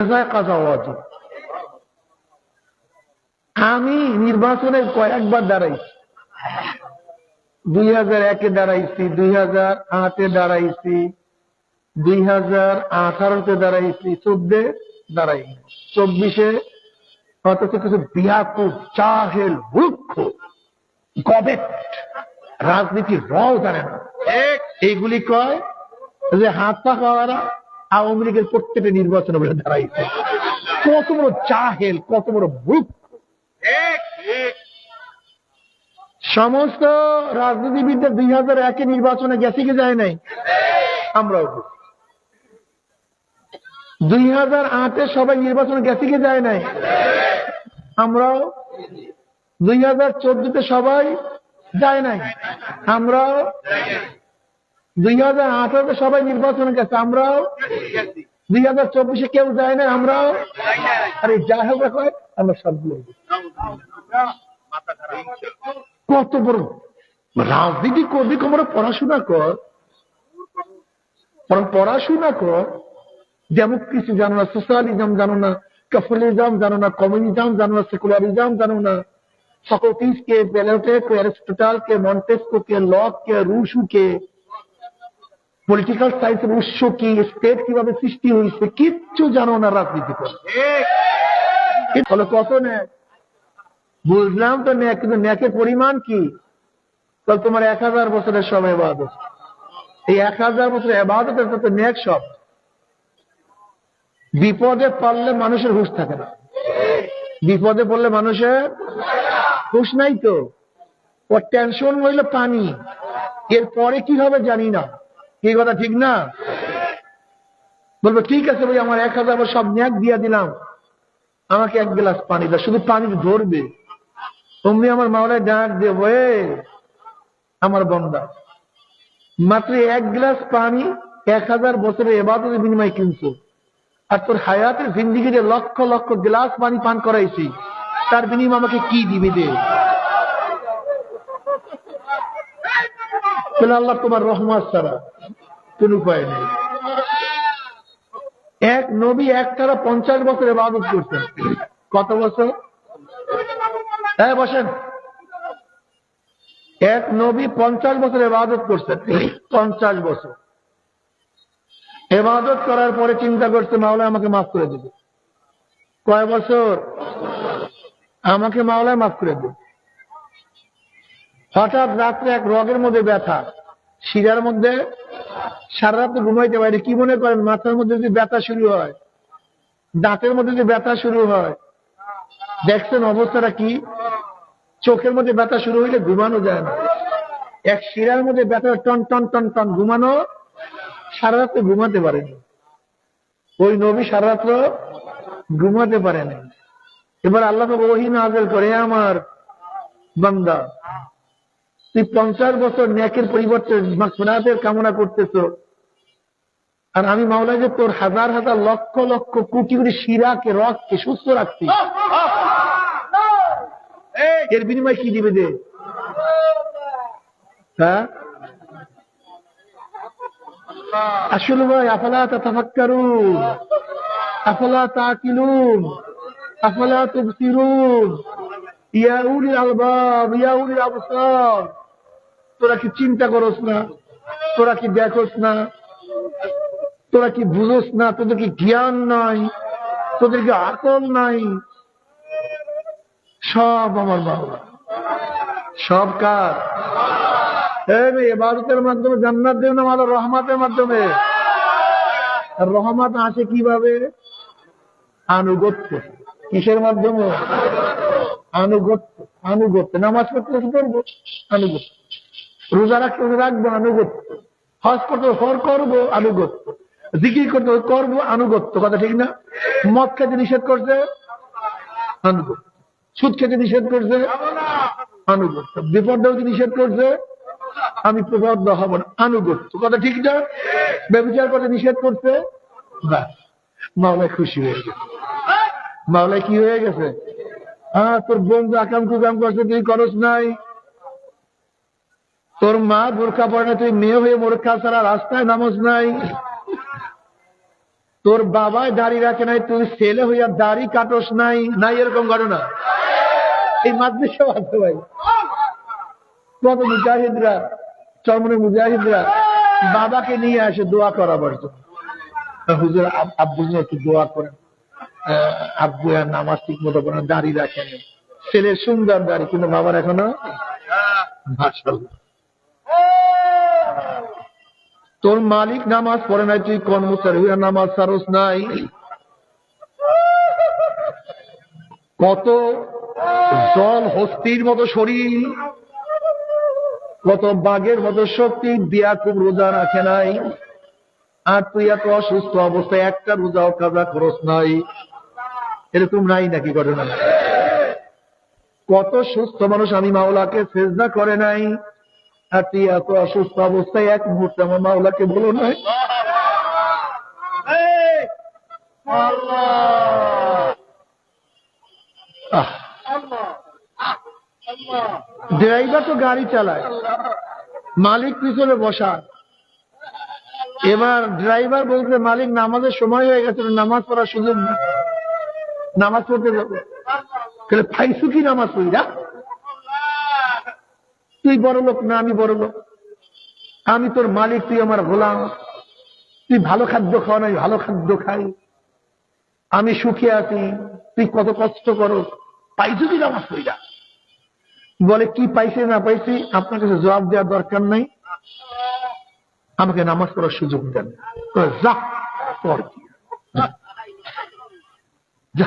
কাজা ওয়াজিব আমি নির্বাচনে কয়েকবার দাঁড়াইছি। দুই হাজার একে দাঁড়াইছি দুই হাজার আটে দাঁড়াইছি দুই হাজার আঠারোতে দাঁড়াইছি চোদ্দে দাঁড়াই চব্বিশে অথচ কিছু বিয়াকুব চাহেল মূর্খ গবেট রাজনীতির রও জানে না। এইগুলি কয়? যে হাত পা খাওয়ারা আওয়ামী লীগের প্রত্যেকটা নির্বাচনে বলে দাঁড়াইছে। কত বড় চাহেল কত বড় মূর্খ। সমস্ত রাজনীতিবিদদের দুই হাজার একে নির্বাচনে গেছে কি যায় নাই? আমরাও দুই হাজার আটে সবাই নির্বাচনে গেছে কি যায় নাই? আমরাও। দুই হাজার চোদ্দতে সবাই যায় নাই? আমরাও। দুই হাজার আঠারোতে সবাই নির্বাচনে গেছে আমরাও? দুই হাজার চব্বিশে কেউ যায় না, আমরাও? আরে যা হবে কয় আমরা সবগুলো কত বড় রাজনীতি করবি কোমরে পড়াশোনা কর। বরং পড়াশোনা কর। ডেমোক্রেসি জানো না, সোশ্যালিজম জানো না, ক্যাপিটালিজম জানো না, কমিউনিজম জানো না, সেকুলারিজম জানো না। সক্রেটিস কে প্লেটো কে, অ্যারিস্টটল কে, মন্টেস্কো কে, লক কে, রুশু কে পলিটিক্যাল সায়েন্সের উৎস কি স্টেট কীভাবে সৃষ্টি হয়েছে, কিচ্ছু জানো না রাজনীতি করে। কত ন্যাক বুঝলাম তো ন্যাক কিন্তু ন্যাকের পরিমাণ কি? তাহলে তোমার এক হাজার বছরের সব এবাদত এই এক হাজার বছর এবাদতের তো ন্যাক সব। বিপদে পারলে মানুষের হুশ থাকে না। বিপদে পড়লে মানুষের হুশ নাই তো। ওর টেনশন হইল পানি। এরপরে কি হবে জানি না। কি কথা ঠিক না? বলব, ঠিক আছে ভাই, আমার এক হাজার সব ন্যাক দিয়া দিলাম। আমাকে এক গ্লাস পানি দাও, শুধু পানি ধরবে। অমনি আমার মাওলায় ডাক এ, আমার বন্দা, মাত্র এক গ্লাস পানি এক হাজার বছরের এবাদতের বিনিময় কিনছো। আর তোর হায়াতের জিন্দিগিতে লক্ষ লক্ষ গ্লাস পানি পান করাইছি। তার বিনিময় আমাকে কি দিবি দে? তাহলে আল্লাহ তোমার রহমাত ছাড়া কোন উপায় নেই। এক নবী একটানা পঞ্চাশ বছর এবাদত করছেন কত বছর? হ্যাঁ বসেন। এক নবী পঞ্চাশ বছর এবাদত করছেন পঞ্চাশ বছর। এবাদত করার পরে চিন্তা করছে মাওলায় আমাকে মাফ করে দেবে। কয় বছর? আমাকে মাওলায় মাফ করে দেবে। হঠাৎ রাত্রে এক রগের মধ্যে ব্যথা। শিরার মধ্যে সারা রাত ঘুমাইতে পারে কি মনে করেন? মাথার মধ্যে যদি ব্যথা শুরু হয়, দাঁতের মধ্যে যদি ব্যথা শুরু হয়, দেখছেন অবস্থাটা কি? চোখের মধ্যে ব্যথা শুরু হইলে ঘুমানো যায় না। এক শিরার মধ্যে ব্যথা টন টন টন টন ঘুমানো সারা রাত্রে ঘুমাতে পারেনি ওই নবী সারা রাত্র ঘুমাতে পারে না এবার আল্লাহ ওহি নাজেল করে আমার বান্দা তুই পঞ্চাশ বছর ন্যাকের পরিবর্তে মাকফিরাতের কামনা করতেছ। আর আমি মাওলা যে তোর হাজার হাজার লক্ষ লক্ষ কোটি কোটি শিরাকে রককে সুস্থ রাখছি। এর বিনিময় কি দিবে দে? হ্যাঁ? আসলে ভাই, আফলা তাতাফাক্কারুন, আফলা তাকিলুন, আফলা তুবসিরুন। ইয়া উলিল আলবাব, ইয়া উলিল আবসার। তোরা কি চিন্তা করস না? তোরা কি দেখোস না? তোরা কি বুঝোস না? তোদের কি জ্ঞান নাই? তোদের কি আকল নাই? সব আমার বাবা। সব কার? এবাদতের মাধ্যমে, জান্নাত দেব না মালো রহমাতের মাধ্যমে? রহমত আসে কীভাবে? আনুগত্য। কিসের মাধ্যমে? আনুগত্য। আনুগত্য। নামাজ পড়তে করব আনুগত্য। রোজা রাখতে রাখব, আনুগত্য। হজ করতে হর করব, আনুগত্য। জিকির করতে করব, আনুগত্য। কথা ঠিক না? মদ খেতে নিষেধ করছে, আনুগত্য। সুদ খেতে নিষেধ করছে, আনুগত্য। বিপদ নিষেধ করছে, আমি প্রবদ্ধ হব না, আনুগত্য। কথা ঠিক না? ব্যবচার করতে নিষেধ করছে, ব্যাস। মাওলায় খুশি হয়ে গেছে। মাওলায় কি হয়ে গেছে? হ্যাঁ তোর বন্ধু আকাম কুকাম করছে, তুই করস নাই। তোর মা বোরখা পড়ে না, তুই মেয়ে হয়ে বোরখা ছাড়া রাস্তায় নামস নাই। তোর বাবায় দাড়ি রাখে নাই, তুই ছেলে হইয়া দাড়ি কাটস নাই। নাই এরকম ঘটনা? এই মাদ্রাসা আছে ভাই। কত মুজাহিদরা, চরমনে মুজাহিদরা বাবাকে নিয়ে আসে দোয়া করাবার জন্য। হুজুর আব্বু একটু দোয়া করেন। আব্বু আর নামাজ ঠিক মতো করেন দাড়ি রাখেন ছেলের সুন্দর দাড়ি, কিন্তু বাবার এখনও মাশাআল্লাহ। তোর মালিক নামাজ পড়ে নাই, তুই কর্মচারী হইয়া নামাজ সারস নাই? কত জল হস্তির মতো শরীর, কত বাঘের মতো শক্তি, দিয়া খুব রোজা রাখে নাই। আর তুই এত অসুস্থ অবস্থায় একটা রোজাও কাজা খরচ নাই। এরকম নাই নাকি ঘটনা? কত সুস্থ মানুষ আমি মাওলাকে সেজদা করে নাই। তুই এত অসুস্থ অবস্থায় এক মুহূর্তে আমার মাওলাকে বলো নাই। ড্রাইভার তো গাড়ি চালায়। মালিক পিছনে বসা। এবার ড্রাইভার বলছে মালিক নামাজের সময় হয়ে গেছে নামাজ পড়ার সুযোগ নামাজ পড়তে যাব। তাহলে ফাইসু কি নামাজ পড়ি না তুই বড় লোক না আমি বড় লোক? আমি তোর মালিক, তুই আমার গোলাম। তুই ভালো খাদ্য খাওয়া নাই ভালো খাদ্য খাই। আমি সুখে আছি, তুই কত কষ্ট করো। পাইছু কি পড়ি না বলে, কি পাইছে না পাইছি, আপনার কাছে জবাব দেওয়ার দরকার নাই। আমাকে নামাজ পড়ার সুযোগ দেন। যা পড় যা।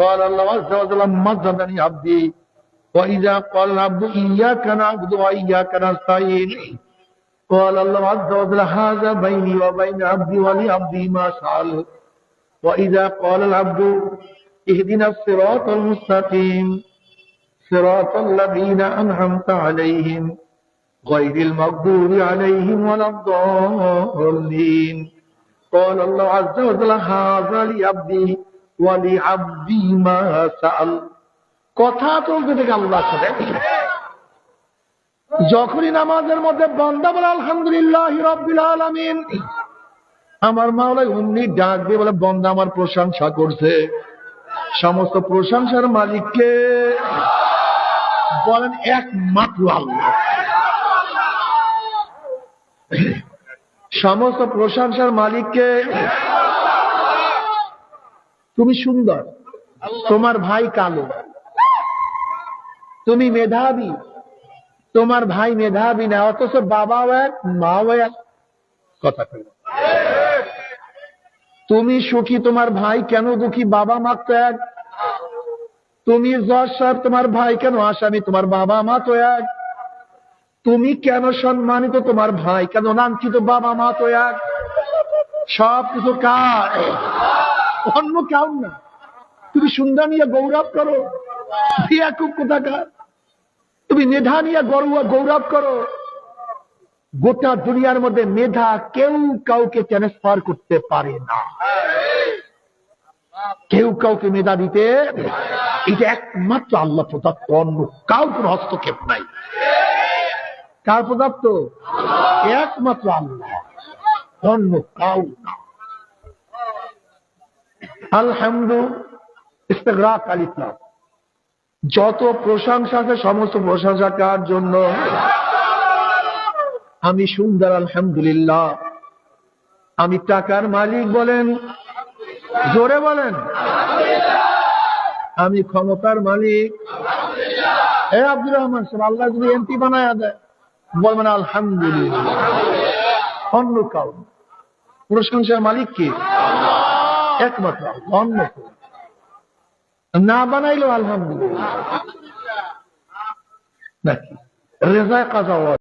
قال الله عز وجل مجدني عبدي وإذا قال العبد إياك نعبد وإياك نستعين قال الله عز وجل هذا بيني وبين عبدي ولعبدي ما سأل وإذا قال العبد اهدنا الصراط المستقيم صراط الذين أنعمت عليهم غير المغضوب عليهم ولا الضالين قال الله عز وجل هذا لعبدي ওয়ালি আব্দি মা কথা চলতে থেকে আল্লাহর সাথে যখনই নামাজের মধ্যে বন্দা বলে, আলহামদুলিল্লাহ রব্বিল আলামিন। আমার মাওলাই অমনি ডাক দিয়ে বলে, বন্দা আমার প্রশংসা করছে। সমস্ত প্রশংসার মালিককে বলেন, একমাত্র আল্লাহ। সমস্ত প্রশংসার মালিককে তুমি সুন্দর তোমার ভাই কালো। তুমি মেধাবী তোমার ভাই মেধাবী না অথচ বাবাও এক মাও এক। কথা কই। তুমি সুখী তোমার ভাই কেন দুঃখী বাবা মা তো এক। তুমি জজ সাহেব তোমার ভাই কেন আসামি তোমার বাবা মা তো এক। তুমি কেন সম্মানিত তোমার ভাই কেন লাঞ্ছিত বাবা মা তো এক। সব কিছু কার? অন্য কেউ না। তুমি সুন্দর নিয়ে গৌরব করো। খুব কোথাকার? তুমি মেধা নিয়ে গর্ব গৌরব করো। গোটা দুনিয়ার মধ্যে মেধা কেউ কাউকে ট্রান্সফার করতে পারে না। কেউ কাউকে মেধা দিতে এটা একমাত্র আল্লাহ প্রদত্ত, অন্য কাউ কোন হস্তক্ষেপ নাই। কার প্রদত্ত? একমাত্র আল্লাহ। অন্য কাউ না। আলহামদু, ইস্তেগরাক আল ইসলাম। যত প্রশংসা আছে, সমস্ত প্রশংসা কার জন্য? আমি সুন্দর, আলহামদুলিল্লাহ। আমি টাকার মালিক বলেন, জোরে বলেন। আমি ক্ষমতার মালিক। এ আব্দুর রহমান সাহেব, আল্লাহ যদি এমপি বানায় দেয়, বলবেন আলহামদুলিল্লাহ। অন্য কাউ প্রশংসার মালিক কি? একমাত্র অন্য না। বানাইলো আলহামদুলিল্লাহ নাকি রেজা কাজা